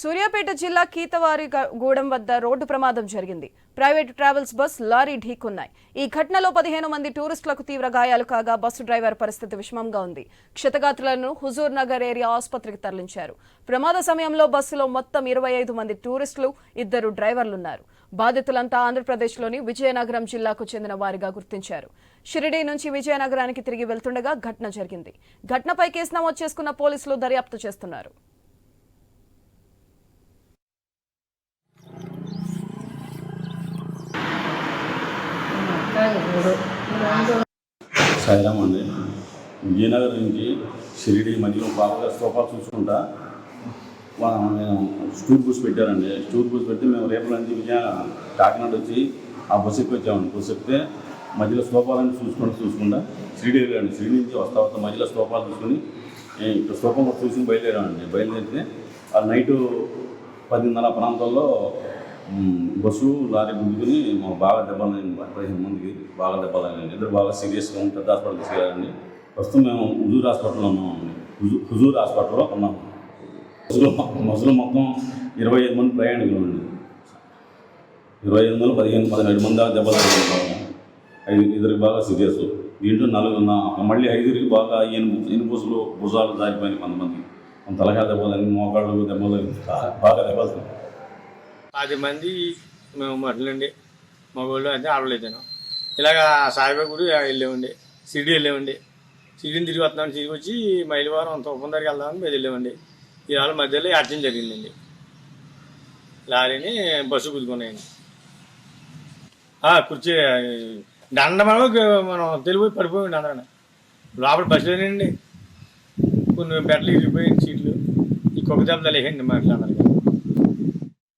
సూర్యాపేట జిల్లా కీతవారి గూడెం వద్ద రోడ్డు ప్రమాదం జరిగింది. ప్రైవేట్ ట్రావెల్స్ బస్ లారీ ఢీకొన్నాయి. ఈ ఘటనలో పదిహేను మంది టూరిస్టులకు తీవ్ర గాయాలు కాగా బస్సు డ్రైవర్ పరిస్థితి విషమంగా ఉంది. క్షతగాత్రులను హుజూర్ నగర్ ఏరియా ఆసుపత్రికి తరలించారు. ప్రమాద సమయంలో బస్సులో మొత్తం ఇరవై ఐదు మంది టూరిస్టులు ఇద్దరు డ్రైవర్లున్నారు. బాధితులంతా ఆంధ్రప్రదేశ్లోని విజయనగరం జిల్లాకు చెందిన వారిగా గుర్తించారు. షిరిడి నుంచి విజయనగరానికి తిరిగి వెళ్తుండగా ఘటన జరిగింది. ఘటనపై కేసు నమోదు చేసుకున్న పోలీసులు దర్యాప్తు చేస్తున్నారు. సాయిరామ్ అండి. విజయనగరం నుంచి షిరిడి మధ్యలో బాగా సోఫాలు చూసుకుంటా మేము స్టూర్ బస్ పెట్టారండి. స్టూర్ బస్ పెట్టి మేము రేపటి నుంచి విజయ కాకినాడ వచ్చి ఆ బస్సు ఎక్కి వచ్చామండి. బస్సు ఎక్కితే మధ్యలో స్తూపాలన్నీ చూసుకుంటూ చూసుకుంటా. షిరిడి వెళ్ళాను. షిరిడి నుంచి వస్తా వస్తా మధ్యలో స్తోపాలు చూసుకుని ఇక్కడ స్తోపం చూసి బయలుదేరామండి. బయలుదేరితే ఆ నైటు పదిన్నర ప్రాంతాల్లో బస్సు లారీ గుద్దుకుని మాకు బాగా దెబ్బలు పదిహేను మందికి బాగా దెబ్బలు ఇద్దరు బాగా సీరియస్గా పెద్ద హాస్పిటల్ తీసుకెళ్ళండి ప్రస్తుతం మేము హుజూర్ హాస్పిటల్లో ఉన్నామండి. హుజూ- హుజూర్ హాస్పిటల్లో ఉన్నాము బస్సులో బస్సులో మొత్తం ఇరవై ఐదు మంది ప్రయాణికులు అండి. ఇరవై ఐదు మంది పదిహేను పదిహేడు మంది దాకా దెబ్బలు ఐదు ఇద్దరికి బాగా సీరియస్. దీంట్లో నలుగురు మళ్ళీ ఐదుగురికి బాగా ఎనుపు ఎనుపుసులు భుజాలు దారిపోయినాయి కొంతమంది. కొంత తలకాయ దెబ్బలు మోకాళ్ళు దెబ్బలు బాగా దెబ్బలు పది మంది మేము మట్లండి మగవాళ్ళు అయితే ఆడలేదాను ఇలాగా సాయిబాబా గుడి వెళ్ళామండి సిడి వెళ్ళామండి సిడిని తిరిగి వస్తున్నాం. తిరిగి వచ్చి మైలవారం తూపం దగ్గరికి వెళ్దామని మీద వెళ్ళామండి ఇవాళ మధ్యలో యాక్సిడెంట్ జరిగిందండి. లారీని బస్సు కుదుకున్నాయండి కుర్చీ దండమలో మనం తెలివి పడిపోయింది అందరం లోపల బస్సులోనండి కొన్ని బెడ్లు ఇరిగిపోయింది సీట్లు. ఈ కుక్క దెబ్బలు వేయండి మాట్లాడాలి